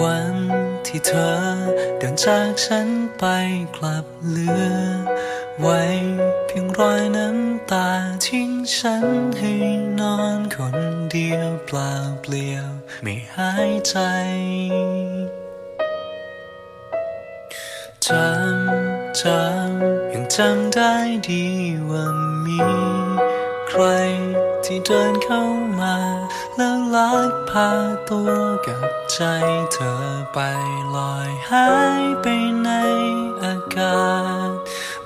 วันที่เธอเดินจากฉันไปกลับเหลือ ไว้เพียงรอยน้ำตาทิ้งฉันให้นอนคนเดียวเปล่าเปลี่ยว ไม่หายใจจำจำยังจำได้ดีว่ามี ใครที่เดินเข้ามา ลักพาตัวกับใจเธอไปลอยหายไปในอากาศ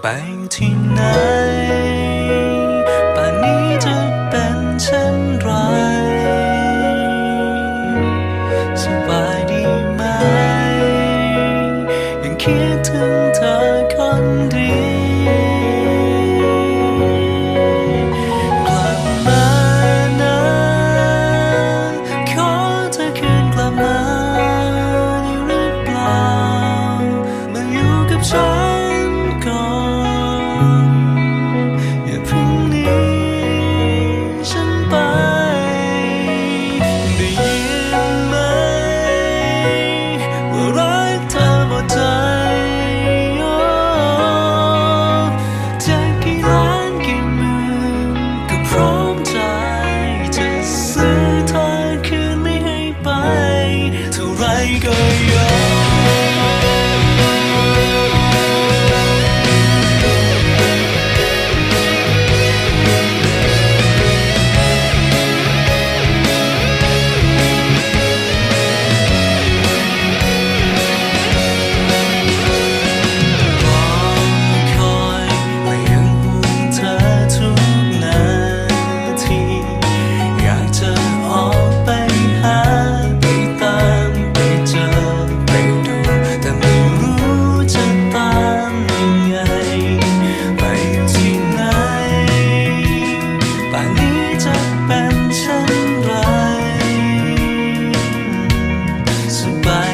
ไปที่ไหนป่านนี้จะเป็นเช่นไรสบายดีไหม ยังคิด 一个月。goodbye.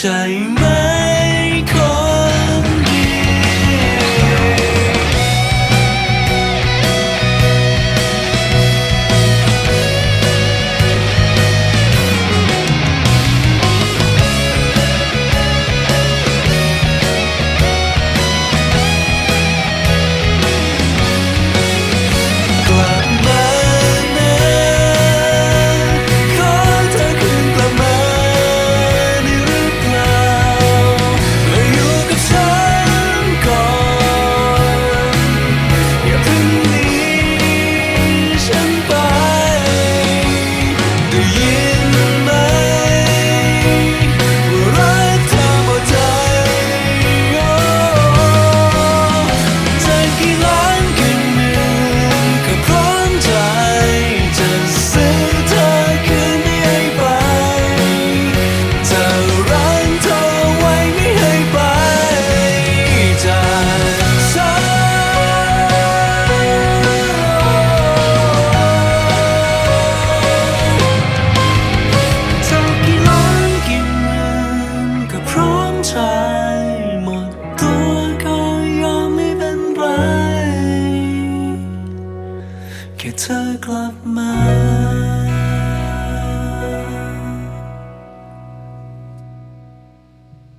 shine แค่เธอกลับมา